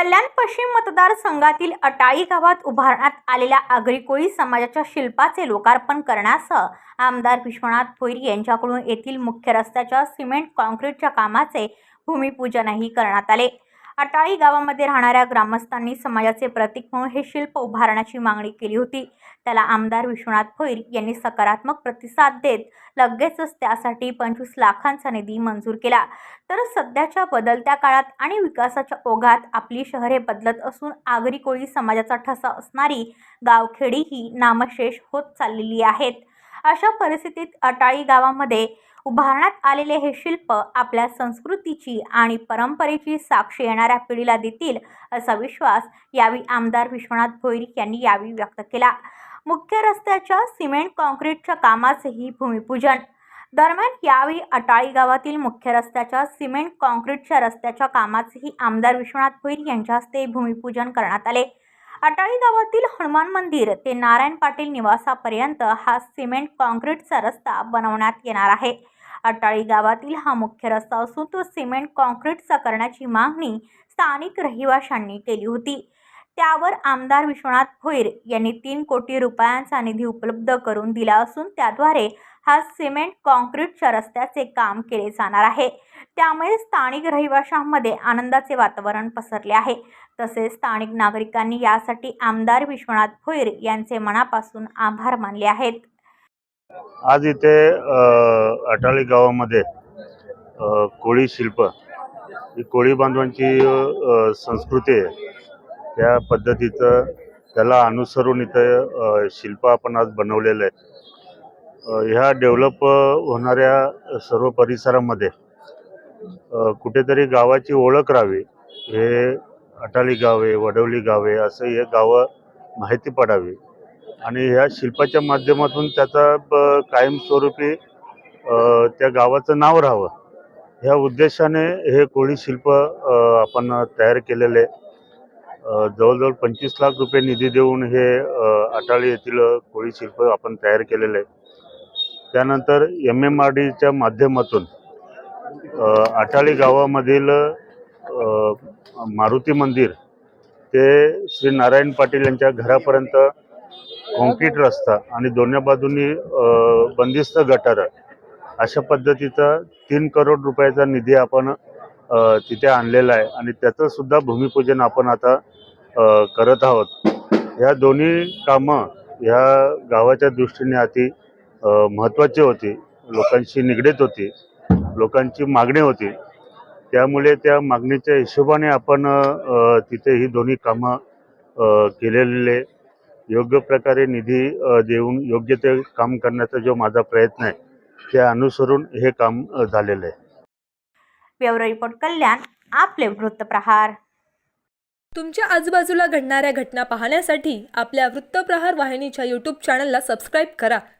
कल्याण पश्चिम मतदारसंघातील अटाळी गावात उभारण्यात आलेल्या आगरी कोळी समाजाच्या शिल्पाचे लोकार्पण करण्यासह आमदार विश्वनाथ भोईर यांच्याकडून येथील मुख्य रस्त्याच्या सिमेंट कॉन्क्रीटच्या कामाचे भूमिपूजनही करण्यात आले. अटाळी गावामध्ये राहणाऱ्या ग्रामस्थांनी समाजाचे प्रतीक म्हणून हे शिल्प उभारण्याची मागणी केली होती. त्याला आमदार विश्वनाथ भोईर यांनी सकारात्मक प्रतिसाद देत लगेचच त्यासाठी पंचवीस लाखांचा निधी मंजूर केला. तर सध्याच्या बदलत्या काळात आणि विकासाच्या ओघात आपली शहरे बदलत असून आगरी कोळी समाजाचा ठसा असणारी गावखेडी ही नामशेष होत चाललेली आहेत. अशा परिस्थितीत अटाळी गावामध्ये उभारण्यात आलेले हे शिल्प आपल्या संस्कृतीची आणि परंपरेची साक्ष येणाऱ्या पिढीला देतील असा विश्वास यावेळी आमदार विश्वनाथ भोईर यांनी यावेळी व्यक्त केला. मुख्य रस्त्याच्या सिमेंट कॉन्क्रीटच्या कामाचेही भूमिपूजन. दरम्यान यावेळी अटाळी गावातील मुख्य रस्त्याच्या सिमेंट कॉन्क्रीटच्या रस्त्याच्या कामाचेही आमदार विश्वनाथ भोईर यांच्या हस्ते भूमिपूजन करण्यात आले. अटाळी गावातील हनुमान मंदिर ते नारायण पाटील निवासापर्यंत हा सिमेंट कॉन्क्रीटचा रस्ता बनवण्यात येणार आहे. अटाळी गावातील हा मुख्य रस्ता असून तो सिमेंट कॉन्क्रीटचा करण्याची मागणी स्थानिक रहिवाशांनी केली होती. त्यावर आमदार विश्वनाथ भोईर यांनी तीन कोटी रुपयांचा निधी उपलब्ध करून दिला असून त्याद्वारे हा सिमेंट कॉन्क्रीटच्या रस्त्याचे काम केले जाणार आहे. त्यामुळे स्थानिक रहिवाशांमध्ये आनंदाचे वातावरण पसरले आहे. तसेच स्थानिक नागरिकांनी यासाठी आमदार विश्वनाथ भोईर यांचे मनापासून आभार मानले आहेत. आज इथे अटाळी गावामध्ये कोळी शिल्प ही कोळी बांधवांची संस्कृती आहे. त्या पद्धतीचं त्याला अनुसरून इथं शिल्प आपण आज बनवलेलं आहे. ह्या डेव्हलप होणाऱ्या सर्व परिसरामध्ये कुठेतरी गावाची ओळख राहावी. हे अटाली गावे वडवली गावे असं हे गावं माहिती पडावी. आणि ह्या शिल्पाच्या माध्यमातून त्याचा ब- कायमस्वरूपी त्या गावाचं नाव राहावं. ह्या उद्देशाने हे कोळी शिल्प आपण तयार केलेले. आहे. जवळजवळ पंचवीस लाख रुपये निधी देऊन हे अटाळी येथील कोळी शिल्प आपण तयार केलेलं. आहे त्यानंतर एम एम आर डीच्या माध्यमातून आटाळी अटाळी गावामधील मारुती मंदिर ते श्री नारायण पाटील यांच्या घरापर्यंत कॉन्क्रीट रस्ता आणि दोन्ही बाजूनी बंदिस्त गटार अशा पद्धतीचा तीन करोड रुपयाचा निधी आपण तिथे आणलेला आहे आणि त्याचं सुद्धा भूमिपूजन आपण आता करत आहोत. ह्या दोन्ही कामं ह्या गावाच्या दृष्टीने अति महत्त्वाची होती. लोकांशी निगडीत होती. लोकांची मागणी होती. त्यामुळे त्या मागणीच्या हिशोबाने आपण तिथे ही दोन्ही कामं केलेले. योग्य प्रकारे निधी देऊन योग्य ते काम करण्याचा जो माझा प्रयत्न आहे त्या अनुसरून हे काम झालेलं आहे. ब्युरो रिपोर्ट कल्याण आपले वृत्तप्रहार तुमच्या आजूबाजूला घडणाऱ्या घटना पाहण्यासाठी आपल्या वृत्तप्रहार वाहिनीच्या यूट्यूब चॅनलला सबस्क्राईब करा.